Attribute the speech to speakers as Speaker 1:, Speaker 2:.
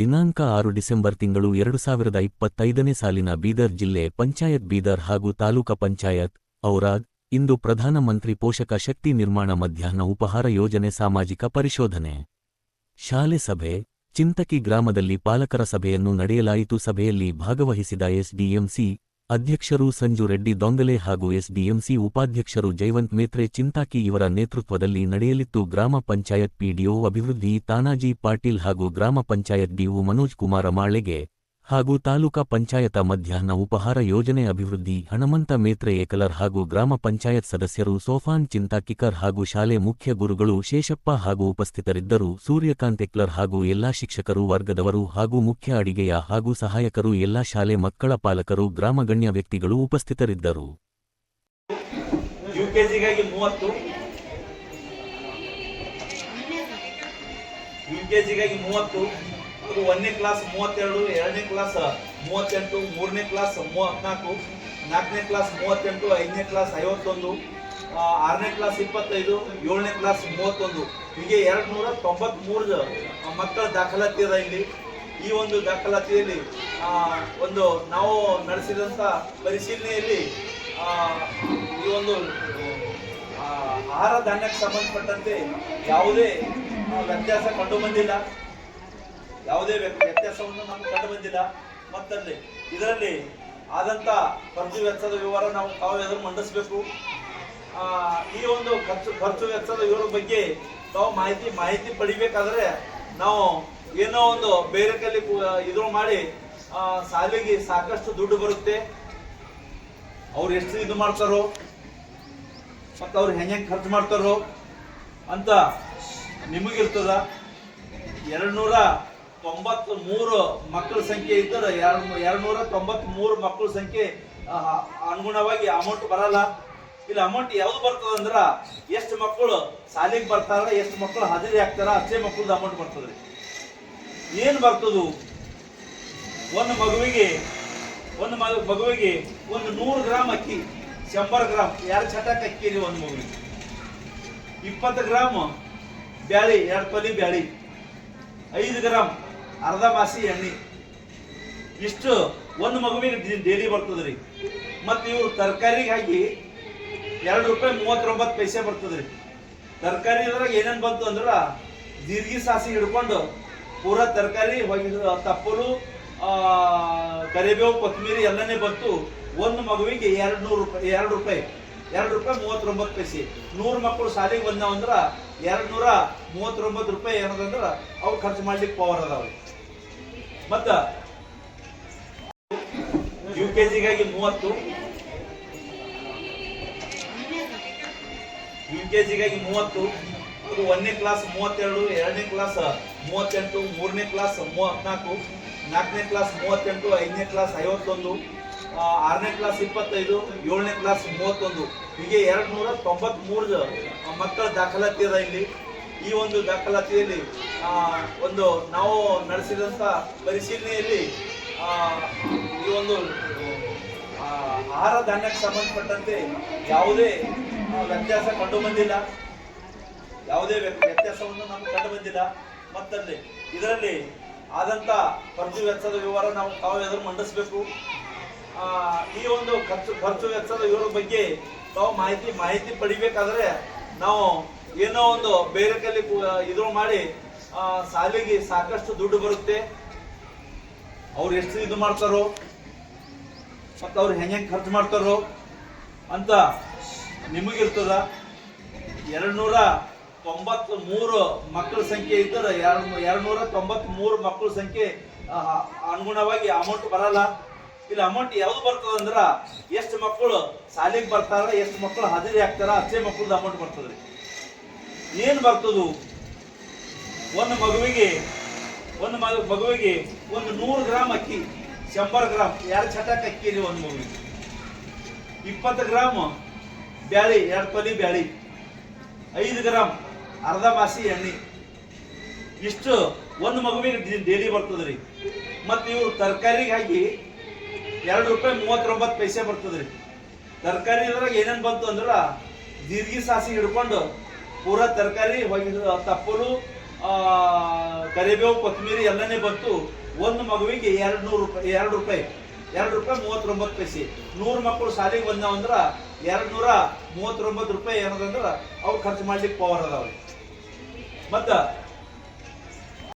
Speaker 1: ದಿನಾಂಕ ಆರು ಡಿಸೆಂಬರ್ ತಿಂಗಳು ಎರಡು ಸಾವಿರದ ಇಪ್ಪತ್ತೈದನೇ ಸಾಲಿನ ಬೀದರ್ ಜಿಲ್ಲೆ ಪಂಚಾಯತ್ ಬೀದರ್ ಹಾಗೂ ತಾಲೂಕ ಪಂಚಾಯತ್ ಔರಾದ್ ಇಂದು ಪ್ರಧಾನಮಂತ್ರಿ ಪೋಷಕ ಶಕ್ತಿ ನಿರ್ಮಾಣ ಮಧ್ಯಾಹ್ನ ಉಪಹಾರ ಯೋಜನೆ ಸಾಮಾಜಿಕ ಪರಿಶೋಧನೆ. ಶಾಲೆ ಸಭೆ, ಚಿಂತಕಿ ಗ್ರಾಮದಲ್ಲಿ ಪಾಲಕರ ಸಭೆಯನ್ನು ನಡೆಯಲಾಯಿತು. ಸಭೆಯಲ್ಲಿ ಭಾಗವಹಿಸಿದ ಎಸ್ಡಿಎಂಸಿ ಅಧ್ಯಕ್ಷರು ಸಂಜು ರೆಡ್ಡಿ ದೊಂಗಲೆ ಹಾಗೂ ಎಸ್ಡಿಎಂಸಿ ಉಪಾಧ್ಯಕ್ಷರು ಜೈವಂತ್ ಮೇತ್ರೆ ಚಿಂತಾಕಿ ಇವರ ನೇತೃತ್ವದಲ್ಲಿ ನಡೆಯಲಿತ್ತು ಗ್ರಾಮ ಪಂಚಾಯತ್ ಪಿಡಿಒ ಅಭಿವೃದ್ಧಿ ತಾನಾಜಿ ಪಾಟೀಲ್ ಹಾಗೂ ಗ್ರಾಮ ಪಂಚಾಯತ್ ಡಿಒ ಮನೋಜ್ ಕುಮಾರ ಮಾಳೆಗೆ ಹಾಗೂ ತಾಲೂಕಾ ಪಂಚಾಯತ ಮಧ್ಯಾಹ್ನ ಉಪಹಾರ ಯೋಜನೆ ಅಭಿವೃದ್ಧಿ ಹಣಮಂತ ಮೇತ್ರೆ ಏಕಲರ್ ಹಾಗೂ ಗ್ರಾಮ ಪಂಚಾಯತ್ ಸದಸ್ಯರು ಸೋಫಾನ್ ಚಿಂತಾಕಿಕರ್ ಹಾಗೂ ಶಾಲೆ ಮುಖ್ಯ ಗುರುಗಳು ಶೇಷಪ್ಪ ಹಾಗೂ ಉಪಸ್ಥಿತರಿದ್ದರು. ಸೂರ್ಯಕಾಂತ್ ಎಕ್ಲರ್ ಹಾಗೂ ಎಲ್ಲಾ ಶಿಕ್ಷಕರು ವರ್ಗದವರು ಹಾಗೂ ಮುಖ್ಯ ಅಡಿಗೆಯ ಹಾಗೂ ಸಹಾಯಕರು ಎಲ್ಲಾ ಶಾಲೆ ಮಕ್ಕಳ ಪಾಲಕರು ಗ್ರಾಮ ಗಣ್ಯ ವ್ಯಕ್ತಿಗಳು ಉಪಸ್ಥಿತರಿದ್ದರು.
Speaker 2: ಯುಕೆಜಿಗಾಗಿ ಮೂವತ್ತು. ಅದು ಒಂದನೇ ಕ್ಲಾಸ್ ಮೂವತ್ತೆರಡು, ಎರಡನೇ ಕ್ಲಾಸ್ ಮೂವತ್ತೆಂಟು, ಮೂರನೇ ಕ್ಲಾಸ್ ಮೂವತ್ನಾಲ್ಕು, ನಾಲ್ಕನೇ ಕ್ಲಾಸ್ ಮೂವತ್ತೆಂಟು, ಐದನೇ ಕ್ಲಾಸ್ ಐವತ್ತೊಂದು ಆರನೇ ಕ್ಲಾಸ್ ಇಪ್ಪತ್ತೈದು, ಏಳನೇ ಕ್ಲಾಸ್ ಮೂವತ್ತೊಂದು. ಹೀಗೆ ಎರಡು ನೂರ ತೊಂಬತ್ಮೂರು ಮಕ್ಕಳ ದಾಖಲಾತಿ ಅದ ಇಲ್ಲಿ. ಈ ಒಂದು ದಾಖಲಾತಿಯಲ್ಲಿ ಒಂದು ನಾವು ನಡೆಸಿದಂಥ ಪರಿಶೀಲನೆಯಲ್ಲಿ ಈ ಒಂದು ಆಹಾರ ಧಾನ್ಯಕ್ಕೆ ಸಂಬಂಧಪಟ್ಟಂತೆ ಯಾವುದೇ ವ್ಯತ್ಯಾಸ ಕಂಡು ಬಂದಿಲ್ಲ. ಯಾವುದೇ ವ್ಯತ್ಯಾಸವನ್ನು ನಮ್ಗೆ ಕಂಡು ಬಂದಿಲ್ಲ ಮತ್ತಲ್ಲಿ, ಇದರಲ್ಲಿ ಆದಂತ ಖರ್ಚು ವೆಚ್ಚದ ವಿವರ ನಾವು ತಾವು ಎದುರು ಮಂಡಿಸಬೇಕು ಈ ಒಂದು ಖರ್ಚು ಖರ್ಚು ವೆಚ್ಚದ ವಿವರ ಬಗ್ಗೆ ತಾವು ಮಾಹಿತಿ ಮಾಹಿತಿ ಪಡಿಬೇಕಾದ್ರೆ ನಾವು ಏನೋ ಒಂದು ಬೇರೆ ಕಲ್ಲಿ ಇದು ಮಾಡಿ ಸಾಲಿಗೆ ಸಾಕಷ್ಟು ದುಡ್ಡು ಬರುತ್ತೆ. ಅವ್ರು ಎಷ್ಟು ಇದು ಮಾಡ್ತಾರೋ, ಮತ್ತು ಅವ್ರು ಹೆಂಗೆ ಹೆಂಗೆ ಖರ್ಚು ಮಾಡ್ತಾರೋ ಅಂತ ನಿಮಗಿರ್ತದ. ಎರಡು ನೂರ ತೊಂಬತ್ ಮೂರು ಮಕ್ಕಳ ಸಂಖ್ಯೆ ಇದ್ದರೆ ಎರಡು ಎರಡು ತೊಂಬತ್ ಮೂರು ಮಕ್ಕಳ ಸಂಖ್ಯೆ ಅನುಗುಣವಾಗಿ ಅಮೌಂಟ್ ಬರಲ್ಲ. ಇಲ್ಲಿ ಅಮೌಂಟ್ ಯಾವ್ದು ಬರ್ತದ ಅಂದ್ರ ಎಷ್ಟು ಮಕ್ಕಳು ಸಾಲಿಗೆ ಬರ್ತಾರ, ಎಷ್ಟು ಮಕ್ಕಳು ಹಾಜರಿ ಆಗ್ತಾರ, ಅಷ್ಟೇ ಮಕ್ಕಳದ ಅಮೌಂಟ್ ಬರ್ತದ್ರಿ ಏನ್ ಬರ್ತದು? ಒಂದು ಮಗುವಿಗೆ, ಒಂದು ಮಗು, ಮಗುವಿಗೆ ಒಂದು ನೂರು ಗ್ರಾಮ್ ಅಕ್ಕಿ, ಶಂಬರ್ ಗ್ರಾಮ್ ಎರಡು ಚಟಕ್ ಅಕ್ಕಿ ರೀ ಒಂದು ಮಗುವಿಗೆ? ಇಪ್ಪತ್ತು ಗ್ರಾಮ್ ಬ್ಯಾಳಿ, ಎರಡು ಪಲಿ ಬ್ಯಾಳಿ, ಐದು ಗ್ರಾಮ್ ಅರ್ಧ ಮಾಸಿ ಎಣ್ಣೆ. ಇಷ್ಟು ಒಂದು ಮಗುವಿಗೆ ಡೈಲಿ ರೀ ಮತ್ತು ಇವರು ತರಕಾರಿಗೆ ಹಾಕಿ ಎರಡು ರೂಪಾಯಿ ಮೂವತ್ತೊಂಬತ್ತು ಪೈಸೆ ಬರ್ತದ್ರಿ. ತರಕಾರಿ ಇದ್ರಾಗ ಏನೇನು ಬಂತು ಅಂದ್ರೆ ಜೀರಿಗೆ ಸಾಸಿ ಹಿಡ್ಕೊಂಡು ಪೂರ ತರಕಾರಿ ತಪ್ಪಲು ಕರಿಬೇವು ಕೊತ್ತಂಬರಿ ಎಲ್ಲನೇ ಬಂತು. ಒಂದು ಮಗುವಿಗೆ ಎರಡು ನೂರು ರೂಪಾಯಿ, ಎರಡು ರೂಪಾಯಿ ಎರಡು ರೂಪಾಯಿ ಮೂವತ್ತೊಂಬತ್ತು ಪೈಸೆ. ನೂರು ಮಕ್ಕಳು ಶಾಲೆಗೆ ಬಂದಾವಂದ್ರೆ ಎರಡು ನೂರ ಮೂವತ್ತೊಂಬತ್ತು ರೂಪಾಯಿ ಏನದಂದ್ರೆ ಅವು ಖರ್ಚು ಮಾಡ್ಲಿಕ್ಕೆ ಪವರ್ ಅದಾವ್ರಿ. ಮತ್ತ ಯು ಕೆ ಜಿಗಾಗಿ ಮೂವತ್ತು. ಯು ಕೆ ಜಿಗಾಗಿ ಮೂವತ್ತು. ಒಂದನೇ ಕ್ಲಾಸ್ ಮೂವತ್ತೆರಡು, ಎರಡನೇ ಕ್ಲಾಸ್ ಮೂವತ್ತೆಂಟು, ಮೂರನೇ ಕ್ಲಾಸ್ ಮೂವತ್ನಾಲ್ಕು, ನಾಲ್ಕನೇ ಕ್ಲಾಸ್ ಮೂವತ್ತೆಂಟು, ಐದನೇ ಕ್ಲಾಸ್ ಐವತ್ತೊಂದು ಆರನೇ ಕ್ಲಾಸ್ ಇಪ್ಪತ್ತೈದು, ಏಳನೇ ಕ್ಲಾಸ್ ಮೂವತ್ತೊಂದು. ಹೀಗೆ ಎರಡು ನೂರ ತೊಂಬತ್ತ್ಮೂರು ಮಕ್ಕಳ ದಾಖಲಾತಿ ಅದ ಇಲ್ಲಿ. ಈ ಒಂದು ದಾಖಲಾತಿಯಲ್ಲಿ ಒಂದು ನಾವು ನಡೆಸಿದಂಥ ಪರಿಶೀಲನೆಯಲ್ಲಿ ಈ ಒಂದು ಆಹಾರ ಧಾನ್ಯಕ್ಕೆ ಸಂಬಂಧಪಟ್ಟಂತೆ ಯಾವುದೇ ವ್ಯತ್ಯಾಸ ಕಂಡು ಬಂದಿಲ್ಲ ಯಾವುದೇ ವ್ಯ- ವ್ಯತ್ಯಾಸವನ್ನು ನಮ್ಗೆ ಕಂಡು ಬಂದಿಲ್ಲ ಮತ್ತಲ್ಲಿ ಇದರಲ್ಲಿ ಆದಂಥ ಖರ್ಚು ವೆಚ್ಚದ ವಿವರ ನಾವು ತಾವು ಎದುರು ಮಂಡಿಸಬೇಕು ಈ ಒಂದು ಖರ್ಚು ಖರ್ಚು ವೆಚ್ಚದ ವಿವರ ಬಗ್ಗೆ ತಾವು ಮಾಹಿತಿ ಮಾಹಿತಿ ಪಡಿಬೇಕಾದ್ರೆ ನಾವು ಏನೋ ಒಂದು ಬೇರೆ ಕಲ್ಲಿ ಇದು ಮಾಡಿ ಸಾಲಿಗೆ ಸಾಕಷ್ಟು ದುಡ್ಡು ಬರುತ್ತೆ. ಅವ್ರು ಎಷ್ಟು ಇದು ಮಾಡ್ತಾರೋ, ಮತ್ತು ಅವ್ರು ಹೆಂಗೆ ಹೆಂಗೆ ಖರ್ಚು ಮಾಡ್ತಾರೋ ಅಂತ ನಿಮಗಿರ್ತದ. ಎರಡು ನೂರ ತೊಂಬತ್ ಮೂರು ಮಕ್ಕಳ ಸಂಖ್ಯೆ ಇದ್ದರೆ ಎರಡು ಎರಡು ನೂರ ತೊಂಬತ್ ಮೂರು ಮಕ್ಕಳ ಸಂಖ್ಯೆ ಅನುಗುಣವಾಗಿ ಅಮೌಂಟ್ ಬರಲ್ಲ. ಇಲ್ಲಿ ಅಮೌಂಟ್ ಯಾವ್ದು ಬರ್ತದ ಅಂದ್ರೆ, ಎಷ್ಟು ಮಕ್ಕಳು ಸಾಲಿಗೆ ಬರ್ತಾರ, ಎಷ್ಟು ಮಕ್ಕಳು ಹಾಜರಿ ಆಗ್ತಾರ, ಅಷ್ಟೇ ಮಕ್ಕಳದ ಅಮೌಂಟ್ ಬರ್ತದ್ರಿ. ಏನ್ ಬರ್ತದು? ಒಂದು ಮಗುವಿಗೆ, ಒಂದು ಮಗು, ಮಗುವಿಗೆ ಒಂದು ನೂರು ಗ್ರಾಮ್ ಅಕ್ಕಿ, ಶಂಬರ್ ಗ್ರಾಮ್ ಎರಡು ಚಟಕ್ ಅಕ್ಕಿ ರೀ ಒಂದು ಮಗುವಿಗೆ. ಇಪ್ಪತ್ತು ಗ್ರಾಮ್ ಬ್ಯಾಳಿ, ಎರಡು ಪಲಿ ಬ್ಯಾಳಿ. ಐದು ಗ್ರಾಮ್ ಅರ್ಧ ಮಾಸಿ ಎಣ್ಣೆ. ಇಷ್ಟು ಒಂದು ಮಗುವಿಗೆ ಡೈಲಿ ಬರ್ತದ್ರಿ ಮತ್ತು ಇವರು ತರಕಾರಿಗೆ ಹಾಕಿ ಎರಡು ರೂಪಾಯಿ ಮೂವತ್ತೊಂಬತ್ತು ಪೈಸೆ ಬರ್ತದ್ರಿ ತರಕಾರಿ ಇದ್ರಾಗ ಏನೇನು ಬಂತು ಅಂದ್ರೆ ದೀರ್ಘಿ ಸಾಸಿ ಹಿಡ್ಕೊಂಡು ಪೂರಾ ತರಕಾರಿ ತಪ್ಪಲು ಆ, ಕರಿಬೇವು ಕೊತ್ತಂಬರಿ ಎಲ್ಲನೇ ಬಂತು. ಒಂದು ಮಗುವಿಗೆ ಎರಡು ನೂರು ರೂಪಾಯಿ ಎರಡು ರೂಪಾಯಿ ಎರಡು ರೂಪಾಯಿ ಮೂವತ್ತೊಂಬತ್ತು ಪೈಸೆ. ನೂರು ಮಕ್ಕಳು ಶಾಲೆಗೆ ಬಂದಾವ ಅಂದ್ರ ಎರಡು ನೂರ ಮೂವತ್ತೊಂಬತ್ತು ರೂಪಾಯಿ ಏನದಂದ್ರೆ ಅವ್ರು ಖರ್ಚು ಮಾಡ್ಲಿಕ್ಕೆ ಪವರ್ ಅದಾವೆ ಮತ್ತ